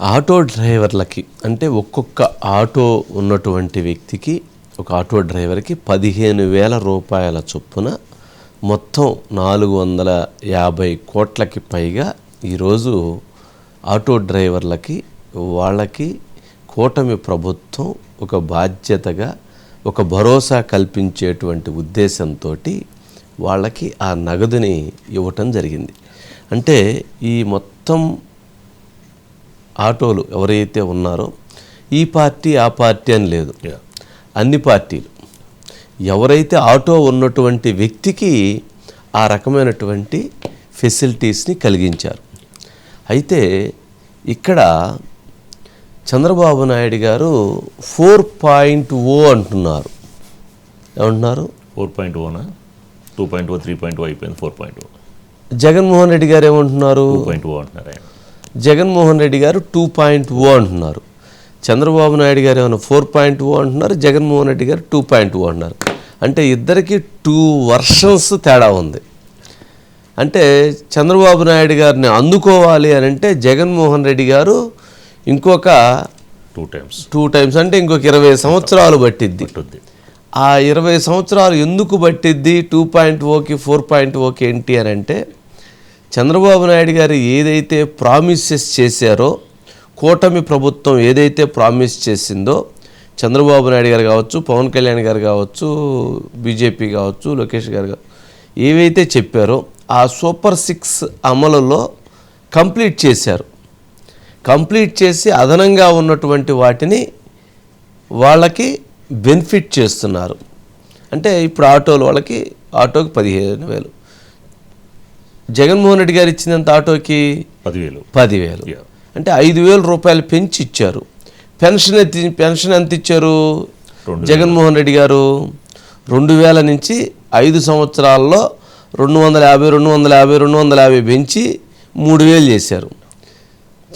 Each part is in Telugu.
ఆటో డ్రైవర్లకి అంటే ఒక్కొక్క ఆటో ఉన్నటువంటి వ్యక్తికి ఒక ఆటో డ్రైవర్కి పదిహేను వేల రూపాయల చొప్పున మొత్తం నాలుగు వందల యాభై కోట్లకి పైగా ఈరోజు ఆటో డ్రైవర్లకి వాళ్ళకి కూటమి ప్రభుత్వం ఒక బాధ్యతగా ఒక భరోసా కల్పించేటువంటి ఉద్దేశంతో వాళ్ళకి ఆ నగదుని ఇవ్వటం జరిగింది. అంటే ఈ మొత్తం ఆటోలు ఎవరైతే ఉన్నారో ఈ పార్టీ ఆ పార్టీ అని లేదు. అన్ని పార్టీలు. ఎవరైతే ఆటో ఉన్నటువంటి వ్యక్తికి ఆ రకమైనటువంటి ఫెసిలిటీస్ని కలిగించారు. అయితే ఇక్కడ చంద్రబాబు నాయుడు గారు ఫోర్ పాయింట్ ఓ అంటున్నారు. ఏమంటున్నారు? ఫోర్ పాయింట్ ఓనా? Two point O three point O అయిపోయింది four point O. Jaganmohan Reddy garu ఏమంటున్నారు? టూ పాయింట్ ఓ అంటున్నారు ఆయన. జగన్మోహన్ రెడ్డి గారు టూ పాయింట్ ఓ అంటున్నారు. చంద్రబాబు నాయుడు గారు ఏమైనా ఫోర్ పాయింట్ ఓ అంటున్నారు జగన్మోహన్ రెడ్డి గారు టూ పాయింట్ ఓ అంటున్నారు. అంటే ఇద్దరికి టూ వర్షన్స్ తేడా ఉంది. అంటే చంద్రబాబు నాయుడు గారిని అందుకోవాలి అని అంటే జగన్మోహన్ రెడ్డి గారు ఇంకొక టూ టైమ్స్ టూ టైమ్స్ అంటే ఇంకొక ఇరవై సంవత్సరాలు పట్టిద్ది. పట్టుద్ది. ఆ ఇరవై సంవత్సరాలు ఎందుకు పట్టిద్ది టూ పాయింట్ ఓకి ఫోర్ పాయింట్ ఓకి ఏంటి అని అంటే చంద్రబాబు నాయుడు గారు ఏదైతే ప్రామిసెస్ చేశారో కూటమి ప్రభుత్వం ఏదైతే ప్రామిస్ చేసిందో చంద్రబాబు నాయుడు గారు కావచ్చు పవన్ కళ్యాణ్ గారు కావచ్చు బీజేపీ కావచ్చు లోకేష్ గారు ఏవైతే చెప్పారో ఆ సూపర్ సిక్స్ అమలులో కంప్లీట్ చేశారు. కంప్లీట్ చేసి అదనంగా ఉన్నటువంటి వాటిని వాళ్ళకి బెనిఫిట్ చేస్తున్నారు. అంటే ఇప్పుడు ఆటోలు వాళ్ళకి ఆటోకి పదిహేను వేలు. జగన్మోహన్ రెడ్డి గారు ఇచ్చినంత ఆటోకి పదివేలు. పదివేలు. అంటే ఐదు వేల రూపాయలు పెంచి ఇచ్చారు. పెన్షన్ ఎత్తి పెన్షన్ ఎంత ఇచ్చారు? జగన్మోహన్ రెడ్డి గారు రెండు వేల నుంచి ఐదు సంవత్సరాల్లో రెండు వందల యాభై రెండు వందల యాభై రెండు వందల యాభై పెంచి మూడు వేలు చేశారు.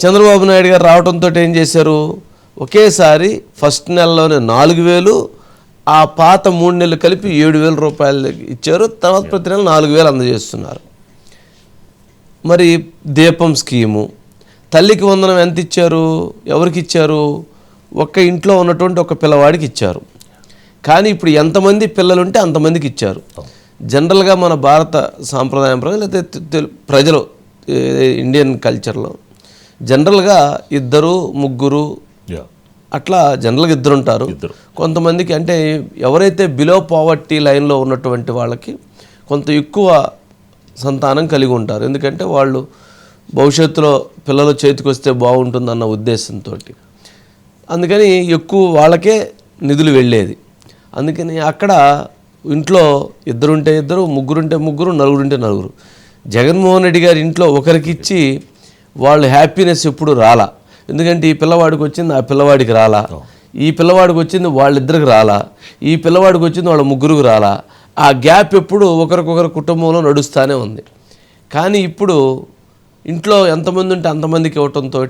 చంద్రబాబు నాయుడు గారు రావడంతో ఏం చేశారు? ఒకేసారి ఫస్ట్ నెలలోనే నాలుగు వేలు ఆ పాత మూడు నెలలు కలిపి ఏడు వేల రూపాయలు ఇచ్చారు. తర్వాత ప్రతి నెల నాలుగు వేలు అందజేస్తున్నారు. మరి దీపం స్కీము. తల్లికి వందనం ఎంత ఇచ్చారు ఎవరికి ఇచ్చారు ఒక్క ఇంట్లో ఉన్నటువంటి ఒక పిల్లవాడికి ఇచ్చారు. కానీ ఇప్పుడు ఎంతమంది పిల్లలు ఉంటే అంతమందికి ఇచ్చారు జనరల్గా మన భారత సాంప్రదాయం ప్రకారం లేకపోతే ప్రజలు ఇండియన్ కల్చర్లో జనరల్గా ఇద్దరు ముగ్గురు అట్లా జనరల్గా ఇద్దరు. ఉంటారు. కొంతమందికి అంటే ఎవరైతే బిలో పావర్టీ లైన్లో ఉన్నటువంటి వాళ్ళకి కొంత ఎక్కువ సంతానం కలిగి ఉంటారు. ఎందుకంటే వాళ్ళు భవిష్యత్తులో పిల్లలు చేతికి వస్తే బాగుంటుందన్న ఉద్దేశంతో అందుకని ఎక్కువ వాళ్ళకే నిధులు వెళ్ళేది. అందుకని అక్కడ ఇంట్లో ఇద్దరుంటే ఇద్దరు ముగ్గురుంటే ముగ్గురు నలుగురుంటే నలుగురు. జగన్మోహన్ రెడ్డి గారి ఇంట్లో ఒకరికి ఇచ్చి వాళ్ళు హ్యాపీనెస్ ఎప్పుడు రాలా. ఎందుకంటే ఈ పిల్లవాడికి వచ్చింది ఆ పిల్లవాడికి రాలా. ఈ పిల్లవాడికి వచ్చింది వాళ్ళిద్దరికి రాలా. ఈ పిల్లవాడికి వచ్చింది వాళ్ళ ముగ్గురికి రాలా. ఆ గ్యాప్ ఎప్పుడు ఒకరికొకరు కుటుంబంలో నడుస్తూనే ఉంది. కానీ ఇప్పుడు ఇంట్లో ఎంతమంది ఉంటే అంతమందికి ఇవ్వటంతో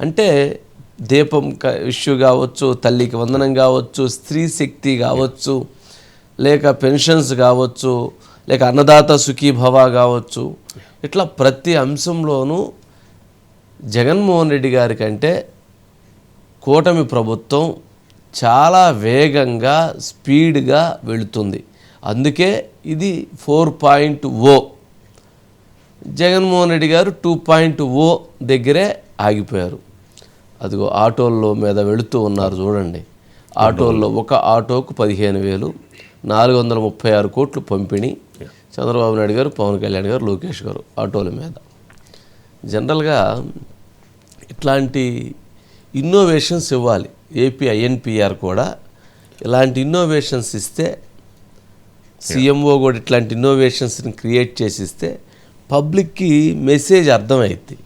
అంటే దీపం క- ఇష్యూ కావచ్చు తల్లికి వందనం కావచ్చు స్త్రీ శక్తి కావచ్చు లేక పెన్షన్స్ కావచ్చు లేక అన్నదాత సుఖీభవ కావచ్చు. ఇట్లా ప్రతి అంశంలోనూ జగన్మోహన్ రెడ్డి గారి కంటే కూటమి ప్రభుత్వం చాలా వేగంగా స్పీడ్గా వెళుతుంది. అందుకే ఇది four point O Jaganmohan Reddy garu two point ఓ దగ్గరే ఆగిపోయారు. అదిగో ఆటోల్లో మీద వెళుతూ ఉన్నారు చూడండి. ఆటోల్లో ఒక ఆటోకు పదిహేను వేలు నాలుగు వందల ముప్పై ఆరు కోట్లు పంపిణీ చంద్రబాబు నాయుడు గారు పవన్ కళ్యాణ్ గారు లోకేష్ గారు ఆటోల మీద. జనరల్గా ఇట్లాంటి ఇన్నోవేషన్స్ ఇవ్వాలి. ఏపీ ఐఎన్పిఆర్ కూడా ఇలాంటి ఇన్నోవేషన్స్ ఇస్తే సిఎంఓ కూడా ఇట్లాంటి ఇన్నోవేషన్స్ని క్రియేట్ చేసి ఇస్తే పబ్లిక్కి మెసేజ్ అర్థమైద్ది.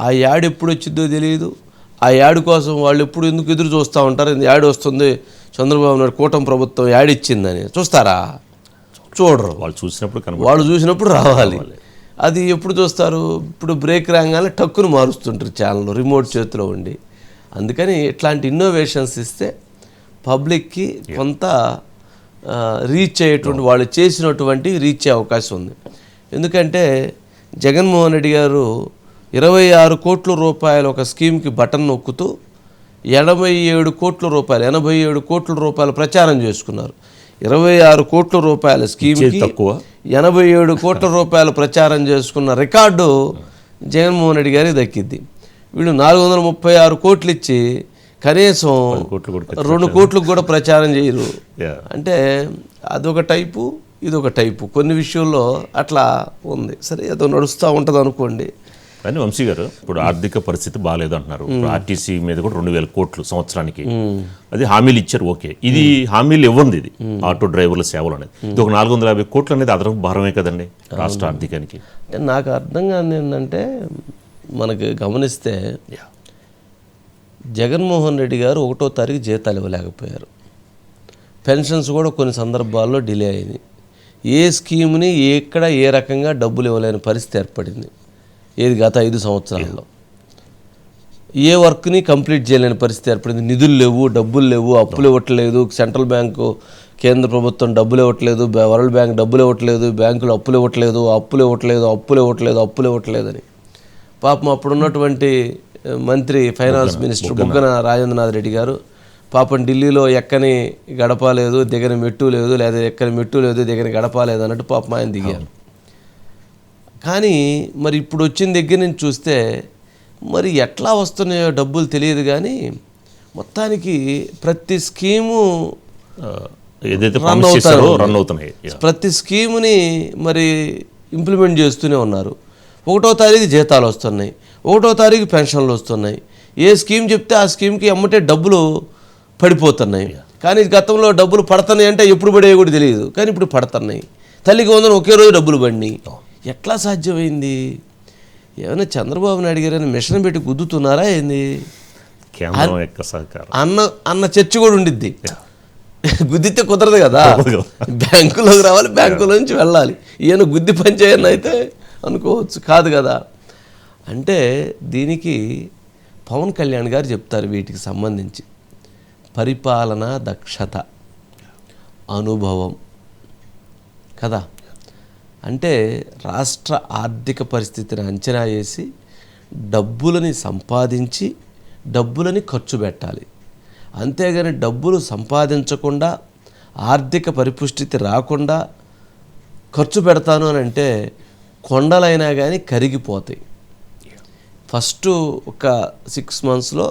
ఆ యాడ్ ఎప్పుడు వచ్చిందో తెలియదు ఆ యాడ్ కోసం వాళ్ళు ఎప్పుడు ఎందుకు ఎదురు చూస్తూ ఉంటారు? "ఇది యాడ్ వస్తుంది? చంద్రబాబు నాయుడు కూటమి ప్రభుత్వం యాడ్ ఇచ్చిందని. చూస్తారా? చూడరు. వాళ్ళు చూసినప్పుడు వాళ్ళు చూసినప్పుడు రావాలి. అది ఎప్పుడు చూస్తారు? ఇప్పుడు బ్రేక్ రాగానే టక్కును మారుస్తుంటారు ఛానల్ రిమోట్ చేతిలో ఉండి. అందుకని ఇట్లాంటి ఇన్నోవేషన్స్ ఇస్తే పబ్లిక్కి కొంత రీచ్ అయ్యేటువంటి వాళ్ళు చేసినటువంటి రీచ్ అయ్యే అవకాశం ఉంది. ఎందుకంటే జగన్మోహన్ రెడ్డి గారు ఇరవై ఆరు కోట్ల రూపాయల ఒక స్కీమ్కి బటన్ నొక్కుతూ ఎనభై ఏడు కోట్ల రూపాయలు ఎనభై ఏడు కోట్ల రూపాయలు ప్రచారం చేసుకున్నారు. ఇరవై ఆరు కోట్ల రూపాయల ఇచ్చేది తక్కువ. ఎనభై ఏడు కోట్ల రూపాయలు ప్రచారం చేసుకున్న రికార్డు జగన్మోహన్ రెడ్డి గారికి దక్కింది వీళ్ళు నాలుగు వందల ముప్పై ఆరు కోట్లు ఇచ్చి కనీసం రెండు కోట్లకు కూడా ప్రచారం చేయరు. అంటే అదొక టైపు ఇదొక టైపు. కొన్ని విషయాల్లో అట్లా ఉంది. సరే ఏదో నడుస్తూ ఉంటుంది అనుకోండి. కానీ వంశీ గారు ఇప్పుడు ఆర్థిక పరిస్థితి బాగాలేదు అంటున్నారు. ఇప్పుడు ఆర్టీసీ మీద కూడా రెండు వేల కోట్లు సంవత్సరానికి. అది హామీలు ఇచ్చారు ఓకే. ఇది హామీలు ఇవ్వండి ఇది. ఆటో డ్రైవర్ల సేవలు అనేది. ఇది ఒక నాలుగు వందల యాభై కోట్లు అనేది అదనపు భారమే కదండి రాష్ట్ర ఆర్థికానికి. అంటే నాకు అర్థం కాని ఏంటంటే మనకి గమనిస్తే. జగన్మోహన్ రెడ్డి గారు ఒకటో తారీఖు జీతాలు ఇవ్వలేకపోయారు. పెన్షన్స్ కూడా కొన్ని సందర్భాల్లో డిలే అయింది. ఏ స్కీమ్ని ఎక్కడ ఏ రకంగా డబ్బులు ఇవ్వలేని పరిస్థితి ఏర్పడింది. ఏది గత ఐదు సంవత్సరాల్లో. ఏ వర్క్ని కంప్లీట్ చేయలేని పరిస్థితి ఏర్పడింది. నిధులు లేవు డబ్బులు లేవు అప్పులు ఇవ్వట్లేదు సెంట్రల్ బ్యాంకు కేంద్ర ప్రభుత్వం డబ్బులు ఇవ్వట్లేదు వరల్డ్ బ్యాంక్ డబ్బులు ఇవ్వట్లేదు బ్యాంకులు అప్పులు ఇవ్వట్లేదు అప్పులు ఇవ్వట్లేదు అప్పులు ఇవ్వట్లేదు అప్పులు ఇవ్వట్లేదు అని పాపం అప్పుడున్నటువంటి ఉన్నటువంటి మంత్రి ఫైనాన్స్ మినిస్టర్ బుగ్గన రాజేంద్రనాథ్ రెడ్డి గారు పాపం ఢిల్లీలో ఎక్కని గడప లేదు దిగని మెట్టు లేదు లేదా ఎక్కని మెట్టు లేదు దిగని గడప లేదు అన్నట్టు పాపం ఆయన దిగారు. కానీ మరి ఇప్పుడు వచ్చిన దగ్గర నుంచి చూస్తే మరి ఎట్లా వస్తున్నాయో డబ్బులు తెలియదు కానీ మొత్తానికి ప్రతి స్కీము ఆ, ఏదైతే Run ప్రామిస్ అవుతా చేశారో ఉంది. రన్ అవుతున్నాయి. ప్రతి స్కీముని మరి ఇంప్లిమెంట్ చేస్తూనే ఉన్నారు. ఒకటో తారీఖు జీతాలు వస్తున్నాయి. ఒకటో తారీఖు పెన్షన్లు వస్తున్నాయి. ఏ స్కీమ్ చెప్తే ఆ స్కీమ్కి అమ్మటే డబ్బులు పడిపోతున్నాయి. కానీ గతంలో డబ్బులు పడుతున్నాయి అంటే ఎప్పుడు పడేవి కూడా తెలియదు. కానీ ఇప్పుడు పడుతున్నాయి. తల్లికి వందన ఒకే రోజు డబ్బులు పడినాయి. ఎట్లా సాధ్యమైంది? ఏమైనా చంద్రబాబు నాయుడు మిషన్ పెట్టి గుద్దుతున్నారా ఏంది? అన్న అన్న చర్చ కూడా ఉండిద్ది. గుద్దితే కుదరదు కదా. బ్యాంకులోకి రావాలి బ్యాంకులో నుంచి వెళ్ళాలి. ఈయన గుద్ది పని చేయను అయితే అనుకోవచ్చు. కాదు కదా. అంటే దీనికి పవన్ కళ్యాణ్ గారు చెప్తారు వీటికి సంబంధించి. పరిపాలన దక్షత అనుభవం కదా? అంటే రాష్ట్ర ఆర్థిక పరిస్థితిని అంచనా వేసి డబ్బులని సంపాదించి డబ్బులని ఖర్చు పెట్టాలి. అంతేగాని డబ్బులు సంపాదించకుండా ఆర్థిక పరిపుష్టితి రాకుండా ఖర్చు పెడతాను అని అంటే కొండలైనా కానీ కరిగిపోతాయి. ఫస్ట్ ఒక సిక్స్ మంత్స్లో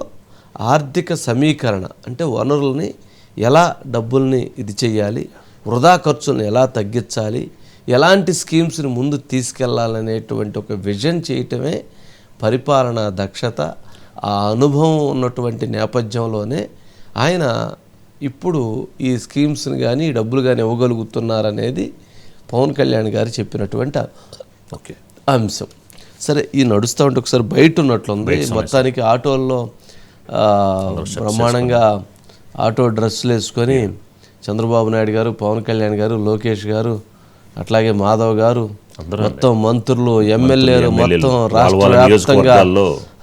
ఆర్థిక సమీకరణ అంటే వనరుల్ని ఎలా డబ్బుల్ని ఇది చేయాలి వృధా ఖర్చులను ఎలా తగ్గించాలి ఎలాంటి స్కీమ్స్ని ముందు తీసుకెళ్ళాలనేటువంటి ఒక విజన్ చేయటమే పరిపాలన దక్షత. ఆ అనుభవం ఉన్నటువంటి నేపథ్యంలోనే ఆయన ఇప్పుడు ఈ స్కీమ్స్ని కానీ ఈ డబ్బులు కానీ ఇవ్వగలుగుతున్నారనేది పవన్ కళ్యాణ్ గారు చెప్పినటువంటి ఓకే. అంశం. సరే ఈ నడుస్తూ ఉంటే ఒకసారి బయట ఉన్నట్లుంది మొత్తానికి ఆటోల్లో బ్రహ్మాండంగా ఆటో డ్రెస్సులు వేసుకొని చంద్రబాబు నాయుడు గారు పవన్ కళ్యాణ్ గారు లోకేష్ గారు అట్లాగే మాధవ్ గారు మొత్తం మంత్రులు ఎమ్మెల్యేలు మొత్తం రాష్ట్ర వాళ్ళ వ్యాప్తంగా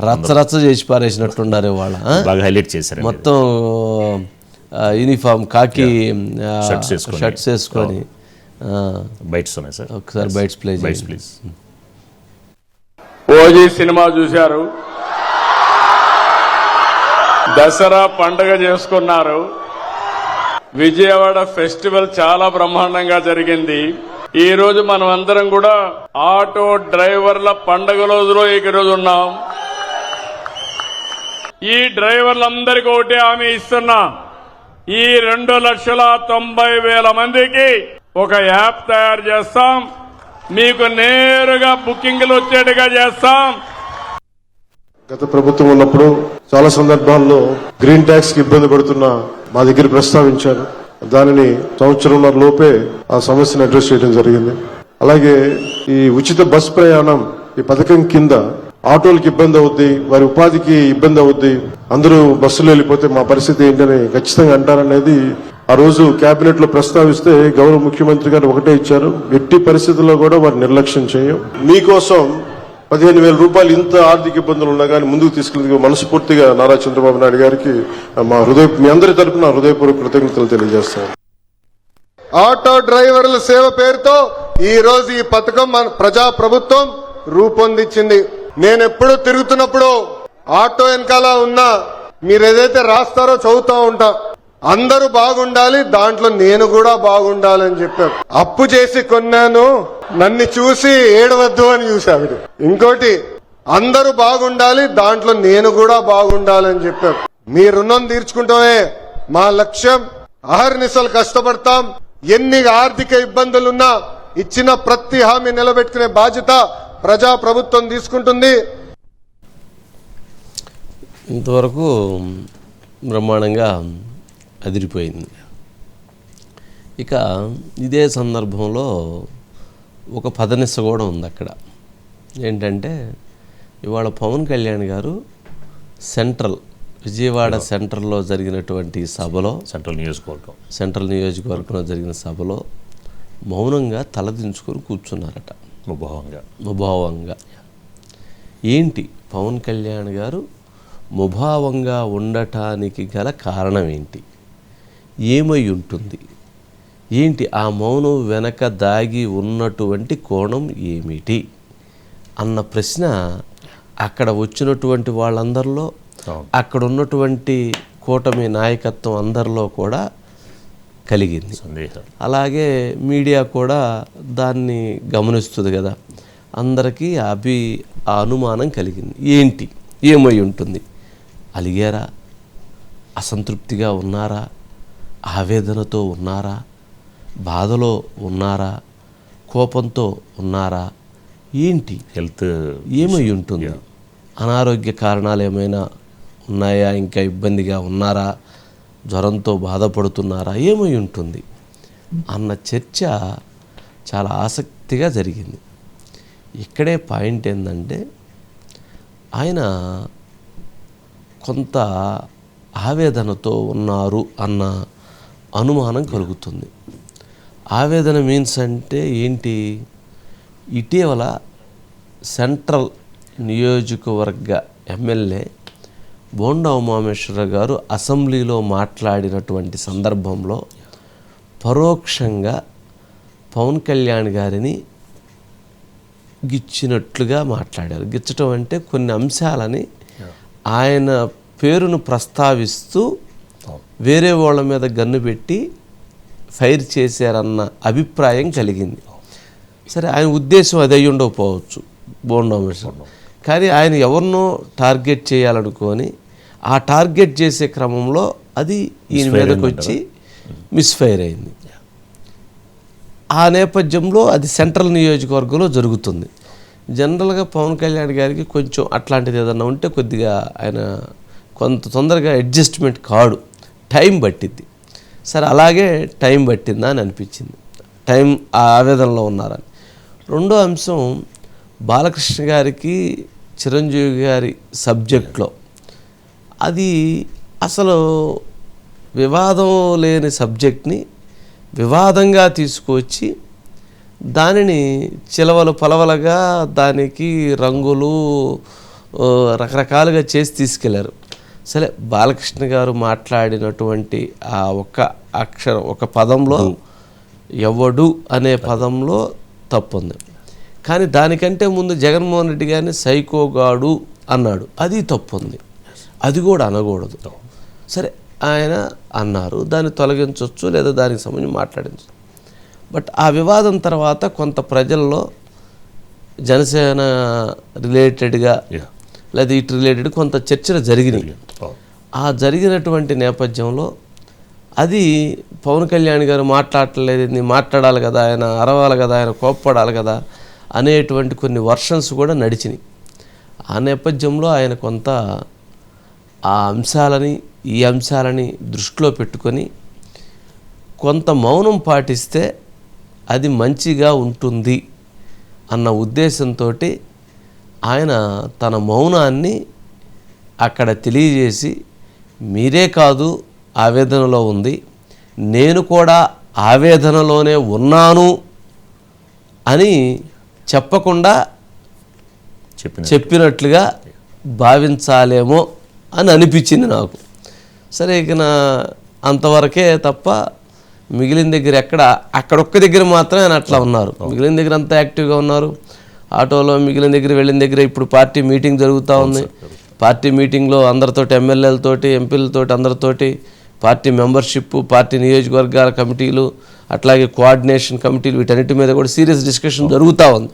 రచ్చరచ్చ చేసి పారేసినట్టున్నారు ఇవాళ? బాగా హైలైట్ చేశారు మొత్తం యూనిఫామ్ కాకి. షర్ట్స్ వేసుకొని. బైట్స్ ఉన్నాయి సార్. ఒకసారి bytes play bytes please OG cinema చూశారు. దసరా పండగ చేసుకున్నారు. విజయవాడ ఫెస్టివల్ చాలా బ్రహ్మాండంగా జరిగింది. ఈ రోజు మనం అందరం కూడా ఆటో డ్రైవర్ల పండగ రోజులో ఈ రోజు ఉన్నాం ఈ డ్రైవర్లందరికీ ఒకటి హామీ ఇస్తున్నా. ఈ రెండు లక్షల తొంభై వేల మందికి ఒక యాప్ తయారు చేస్తాం. మీకు నేరుగా బుకింగ్లు వచ్చేట్టుగా చేస్తాం. గత ప్రభుత్వం ఉన్నప్పుడు చాలా సందర్భాల్లో గ్రీన్ ట్యాక్స్కి ఇబ్బంది పడుతున్న మా దగ్గర ప్రస్తావించారు. దానిని సంవత్సరంన్నర లోపే ఆ సమస్యను అడ్రస్ చేయడం జరిగింది. అలాగే ఈ ఉచిత బస్ ప్రయాణం ఈ పథకం కింద ఆటోలకు ఇబ్బంది అవుద్ది వారి ఉపాధికి ఇబ్బంది అవుద్ది అందరూ బస్సులో వెళ్ళిపోతే మా పరిస్థితి ఏంటని ఖచ్చితంగా అంటారనేది ఆ రోజు కేబినెట్లో ప్రస్తావిస్తే గౌరవ ముఖ్యమంత్రి గారు ఒకటే ఇచ్చారు. ఎట్టి పరిస్థితుల్లో కూడా వారు నిర్లక్ష్యం చేయం. మీకోసం పదిహేను వేల రూపాయలు ఇంత ఆర్థిక ఇబ్బందులు ఉన్నా కానీ ముందుకు తీసుకెళ్ళి మనస్ఫూర్తిగా నారా చంద్రబాబు నాయుడు గారికి మా హృదయ మీ అందరి తరఫున హృదయపూర్వక కృతజ్ఞతలు తెలియజేస్తాను. ఆటో డ్రైవర్ల సేవ పేరుతో ఈ రోజు ఈ పథకం మన ప్రజా ప్రభుత్వం రూపొందించింది. నేను ఎప్పుడు తిరుగుతున్నప్పుడు ఆటో వెనకాల ఉన్నా మీరు ఏదైతే రాస్తారో చదువుతా ఉంటా. అందరూ బాగుండాలి దాంట్లో నేను కూడా బాగుండాలి అని చెప్పారు అప్పు చేసి కొన్నాను నన్ను చూసి ఏడవద్దు అని చూశాడు ఇంకోటి అందరూ బాగుండాలి దాంట్లో నేను కూడా బాగుండాలని చెప్పారు మీ రుణం తీర్చుకుంటామే మా లక్ష్యం అహర్నిశలు కష్టపడతాం. ఎన్ని ఆర్థిక ఇబ్బందులున్నా ఇచ్చిన ప్రతి హామీ నిలబెట్టుకునే బాధ్యత ప్రజా ప్రభుత్వం తీసుకుంటుంది. ఇంతవరకు బ్రహ్మాండంగా అదిరిపోయింది. ఇక ఇదే సందర్భంలో ఒక పదనిస్స కూడా ఉంది అక్కడ. ఏంటంటే ఇవాళ పవన్ కళ్యాణ్ గారు సెంట్రల్ విజయవాడ సెంట్రల్లో జరిగినటువంటి సభలో సెంట్రల్ నియోజకవర్గం. సెంట్రల్ నియోజకవర్గంలో జరిగిన సభలో మౌనంగా తలదించుకొని కూర్చున్నారట. ముభావంగా. ముభావంగా. ఏంటి పవన్ కళ్యాణ్ గారు ముభావంగా ఉండటానికి గల కారణం ఏంటి? ఏమై ఉంటుంది? ఏంటి ఆ మౌనం వెనక దాగి ఉన్నటువంటి కోణం ఏమిటి? అన్న ప్రశ్న అక్కడ వచ్చినటువంటి వాళ్ళందరిలో. అక్కడ ఉన్నటువంటి కూటమి నాయకత్వం అందరిలో కూడా కలిగింది. అలాగే మీడియా కూడా దాన్ని గమనిస్తుంది కదా. అందరికీ అభి ఆ అనుమానం కలిగింది. ఏంటి? ఏమై ఉంటుంది? అలిగారా? అసంతృప్తిగా ఉన్నారా? ఆవేదనతో ఉన్నారా? బాధలో ఉన్నారా? కోపంతో ఉన్నారా? ఏంటి? హెల్త్ ఏమై ఉంటుంది? అనారోగ్య కారణాలు ఏమైనా ఉన్నాయా? ఇంకా ఇబ్బందిగా ఉన్నారా? జ్వరంతో బాధపడుతున్నారా? ఏమై ఉంటుంది? అన్న చర్చ చాలా ఆసక్తిగా జరిగింది. ఇక్కడే పాయింట్ ఏంటంటే ఆయన కొంత ఆవేదనతో ఉన్నారు అన్న అనుమానం కలుగుతుంది. ఆవేదన మీన్స్ అంటే ఏంటి? ఇటీవల సెంట్రల్ నియోజకవర్గ ఎమ్మెల్యే బోండా ఉమామేశ్వర గారు అసెంబ్లీలో మాట్లాడినటువంటి సందర్భంలో పరోక్షంగా పవన్ కళ్యాణ్ గారిని గిచ్చినట్లుగా మాట్లాడారు. గిచ్చటం అంటే కొన్ని అంశాలని ఆయన పేరును ప్రస్తావిస్తూ వేరే వాళ్ళ మీద గన్ను పెట్టి ఫైర్ చేశారన్న అభిప్రాయం కలిగింది. సరే ఆయన ఉద్దేశం అది అయి ఉండకపోవచ్చు బోండోమేశ్వరం కానీ ఆయన ఎవరినో టార్గెట్ చేయాలనుకొని ఆ టార్గెట్ చేసే క్రమంలో అది ఈయన మీదకి వచ్చి మిస్ఫైర్ అయింది. ఆ నేపథ్యంలో అది సెంట్రల్ నియోజకవర్గంలో జరుగుతుంది. జనరల్గా పవన్ కళ్యాణ్ గారికి కొంచెం అట్లాంటిది ఏదన్నా ఉంటే కొద్దిగా ఆయన కొంత తొందరగా అడ్జస్ట్మెంట్ కాడు. టైం పట్టింది సరే అలాగే టైం పట్టిందా అని అనిపించింది. టైం ఆ ఆవేదనలో ఉన్నారని. రెండో అంశం బాలకృష్ణ గారికి చిరంజీవి గారి సబ్జెక్ట్లో అది అసలు వివాదం లేని సబ్జెక్ట్ని వివాదంగా తీసుకొచ్చి దానిని చిలవలు పలవలుగా దానికి రంగులు రకరకాలుగా చేసి తీసుకెళ్ళారు. సరే బాలకృష్ణ గారు మాట్లాడినటువంటి ఆ ఒక్క అక్షరం ఒక పదంలో ఎవడు అనే పదంలో తప్పు ఉంది కానీ దానికంటే ముందు జగన్మోహన్ రెడ్డి గారిని సైకోగాడు అన్నాడు. అది తప్పు ఉంది అది కూడా అనకూడదు. సరే ఆయన అన్నారు. దాన్ని తొలగించవచ్చు లేదా దానికి సంబంధించి మాట్లాడించు బట్ ఆ వివాదం తర్వాత కొంత ప్రజల్లో జనసేన రిలేటెడ్గా. లేదా ఇటు రిలేటెడ్ కొంత చర్చలు జరిగినాయి. ఆ జరిగినటువంటి నేపథ్యంలో అది పవన్ కళ్యాణ్ గారు మాట్లాడలేదు ఇది మాట్లాడాలి కదా ఆయన అరవాలి కదా ఆయన కోప్పడాలి కదా అనేటువంటి కొన్ని వర్షన్స్ కూడా నడిచినాయి. ఆ నేపథ్యంలో ఆయన కొంత ఆ అంశాలని ఈ అంశాలని దృష్టిలో పెట్టుకొని కొంత మౌనం పాటిస్తే అది మంచిగా ఉంటుంది అన్న ఉద్దేశంతో ఆయన తన మౌనాన్ని అక్కడ తెలియజేసి మీరే కాదు ఆవేదనలో ఉంది. నేను కూడా ఆవేదనలోనే ఉన్నాను అని చెప్పకుండా చెప్పిన చెప్పినట్లుగా భావించాలేమో అని అనిపించింది నాకు. సరే ఇక నా అంతవరకే తప్ప మిగిలిన దగ్గర ఎక్కడ అక్కడొక్క దగ్గర మాత్రమే ఆయన అట్లా ఉన్నారు. మిగిలిన దగ్గర అంతా యాక్టివ్గా ఉన్నారు. ఆటోలో మిగిలిన దగ్గర వెళ్ళిన దగ్గర ఇప్పుడు పార్టీ మీటింగ్ జరుగుతూ ఉంది. పార్టీ మీటింగ్లో అందరితోటి ఎమ్మెల్యేలతోటి ఎంపీలతోటి అందరితోటి పార్టీ మెంబర్షిప్ పార్టీ నియోజకవర్గాల కమిటీలు అట్లాగే కోఆర్డినేషన్ కమిటీలు వీటన్నిటి మీద కూడా సీరియస్ డిస్కషన్ జరుగుతూ ఉంది.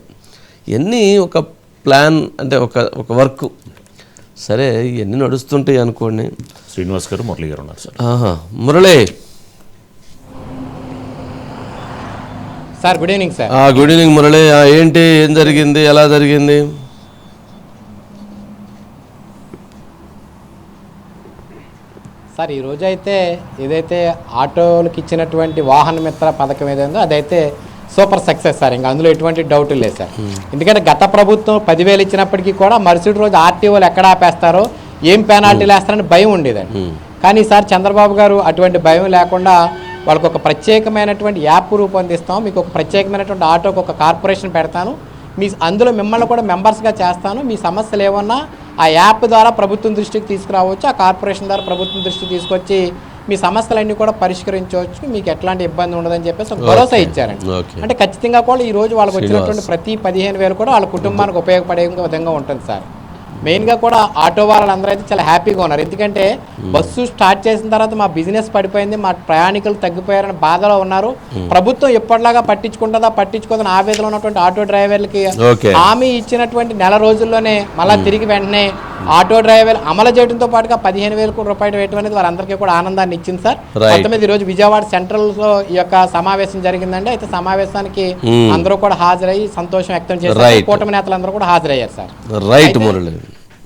ఇవన్నీ ఒక ప్లాన్ అంటే ఒక ఒక వర్క్. సరే ఇవన్నీ నడుస్తుంటాయి అనుకోండి. శ్రీనివాస్ గారు మురళి గారు ఉన్నారు sir. Murali. Sir good evening sir. ఆ, గుడ్ ఈవినింగ్ మురళి. ఆ, ఏంటి ఏం జరిగింది ఎలా జరిగింది? సార్ ఈ రోజు అయితే ఏదైతే ఆటోలకు ఇచ్చినటువంటి వాహన మిత్ర పథకం ఏదైందో అదైతే సూపర్ సక్సెస్ సార్. ఇంకా అందులో ఎటువంటి డౌట్ లేదు సార్. ఎందుకంటే గత ప్రభుత్వం పదివేలు ఇచ్చినప్పటికీ కూడా మరుసటి రోజు ఆర్టీఓలు ఎక్కడ ఆపేస్తారో ఏం పెనాల్టీలు వేస్తారని భయం ఉండేదండి. కానీ సార్ చంద్రబాబు గారు అటువంటి భయం లేకుండా వాళ్ళకు ఒక ప్రత్యేకమైనటువంటి యాప్ రూపొందిస్తాం. మీకు ఒక ప్రత్యేకమైనటువంటి ఆటోకి ఒక కార్పొరేషన్ పెడతాను. మీ అందులో మిమ్మల్ని కూడా మెంబర్స్గా చేస్తాను. మీ సమస్యలు ఏమన్నా ఆ యాప్ ద్వారా ప్రభుత్వం దృష్టికి తీసుకురావచ్చు ఆ కార్పొరేషన్ ద్వారా ప్రభుత్వం దృష్టికి తీసుకొచ్చి మీ సమస్యలన్నీ కూడా పరిష్కరించవచ్చు. మీకు ఎట్లాంటి ఇబ్బంది ఉండదని చెప్పేసి ఒక భరోసా ఇచ్చారండి. అంటే ఖచ్చితంగా కూడా ఈ రోజు వాళ్ళకి వచ్చినటువంటి ప్రతి పదిహేను వేలు కూడా వాళ్ళ కుటుంబానికి ఉపయోగపడే విధంగా ఉంటుంది సార్. మెయిన్గా కూడా ఆటో వాళ్ళందరూ అయితే చాలా హ్యాపీగా ఉన్నారు. ఎందుకంటే బస్సు స్టార్ట్ చేసిన తర్వాత మా బిజినెస్ పడిపోయింది మా ప్రయాణికులు తగ్గిపోయారని బాధలో ఉన్నారు. ప్రభుత్వం ఎప్పటిలాగా పట్టించుకుంటుందా? పట్టించుకోదని ఆవేదన ఉన్నటువంటి ఆటో డ్రైవర్లకి హామీ ఇచ్చినటువంటి నెల రోజుల్లోనే మళ్ళీ తిరిగి వెంటనే ఆటో డ్రైవర్ అమలు చేయడంతో పాటుగా పదిహేను వేల కోట్ల రూపాయలు వేయడం అనేది వారందరికీ కూడా ఆనందాన్ని ఇచ్చింది సార్. మొత్తం ఈ రోజు విజయవాడ సెంట్రల్లో ఈ యొక్క సమావేశం జరిగిందండి. అయితే సమావేశానికి అందరూ కూడా హాజరయ్యి సంతోషం వ్యక్తం చేశారు. కూటమి నేతలందరూ కూడా హాజరయ్యారు సార్. రైట్ మురళి